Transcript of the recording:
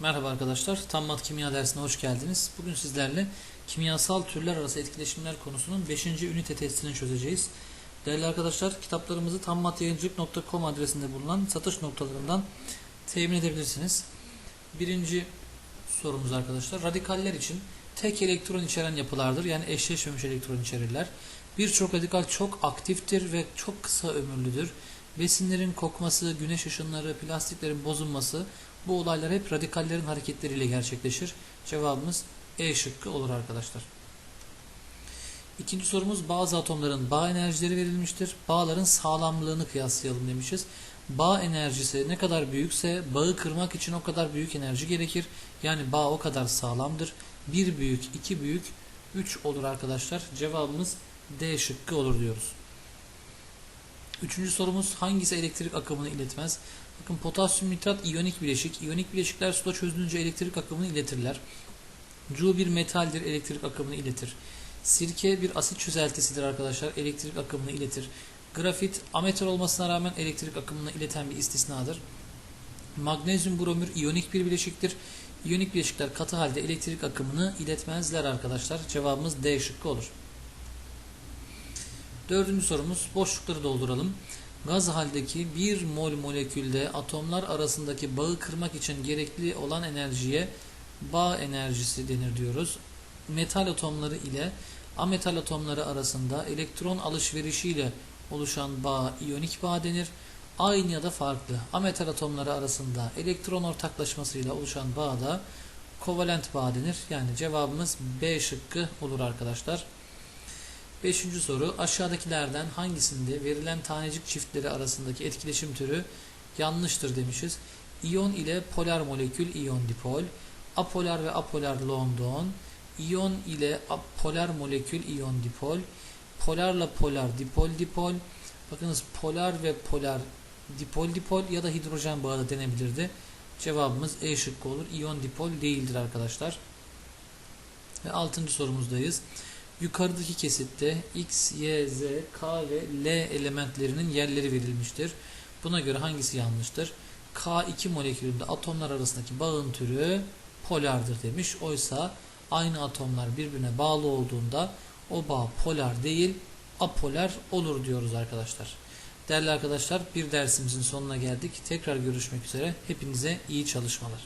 Merhaba arkadaşlar, Tammat Kimya dersine hoş geldiniz. Bugün sizlerle kimyasal türler arası etkileşimler konusunun 5. ünite testini çözeceğiz. Değerli arkadaşlar, kitaplarımızı tammatyayıncılık.com adresinde bulunan satış noktalarından temin edebilirsiniz. Birinci sorumuz arkadaşlar, radikaller için tek elektron içeren yapılardır. Yani eşleşmemiş elektron içerirler. Birçok radikal çok aktiftir ve çok kısa ömürlüdür. Besinlerin kokması, güneş ışınları, plastiklerin bozulması bu olaylar hep radikallerin hareketleriyle gerçekleşir. Cevabımız E şıkkı olur arkadaşlar. İkinci sorumuz bazı atomların bağ enerjileri verilmiştir. Bağların sağlamlığını kıyaslayalım demişiz. Bağ enerjisi ne kadar büyükse bağı kırmak için o kadar büyük enerji gerekir. Yani bağ o kadar sağlamdır. 1 büyük, 2 büyük, 3 olur arkadaşlar. Cevabımız D şıkkı olur diyoruz. Üçüncü sorumuz hangisi elektrik akımını iletmez? Bakın potasyum nitrat iyonik bileşik. İyonik bileşikler suda çözülünce elektrik akımını iletirler. Cu bir metaldir, elektrik akımını iletir. Sirke bir asit çözeltisidir arkadaşlar, elektrik akımını iletir. Grafit ametal olmasına rağmen elektrik akımını ileten bir istisnadır. Magnezyum bromür iyonik bir bileşiktir. İyonik bileşikler katı halde elektrik akımını iletmezler arkadaşlar. Cevabımız D şıkkı olur. Dördüncü sorumuz boşlukları dolduralım. Gaz haldeki bir mol molekülde atomlar arasındaki bağı kırmak için gerekli olan enerjiye bağ enerjisi denir diyoruz. Metal atomları ile ametal atomları arasında elektron alışverişiyle oluşan bağ iyonik bağ denir. Aynı ya da farklı ametal atomları arasında elektron ortaklaşmasıyla oluşan bağ da kovalent bağ denir. Yani cevabımız B şıkkı olur arkadaşlar. Beşinci soru aşağıdakilerden hangisinde verilen tanecik çiftleri arasındaki etkileşim türü yanlıştır demişiz. İyon ile polar molekül iyon dipol, apolar ve apolar London, iyon ile polar molekül iyon dipol, polarla polar dipol dipol. Bakınız polar ve polar dipol dipol ya da hidrojen bağı da denebilirdi. Cevabımız E şıkkı olur. İyon dipol değildir arkadaşlar. Ve altıncı sorumuzdayız. Yukarıdaki kesitte X, Y, Z, K ve L elementlerinin yerleri verilmiştir. Buna göre hangisi yanlıştır? K2 molekülünde atomlar arasındaki bağın türü polardır demiş. Oysa aynı atomlar birbirine bağlı olduğunda o bağ polar değil apolar olur diyoruz arkadaşlar. Değerli arkadaşlar bir dersimizin sonuna geldik. Tekrar görüşmek üzere. Hepinize iyi çalışmalar.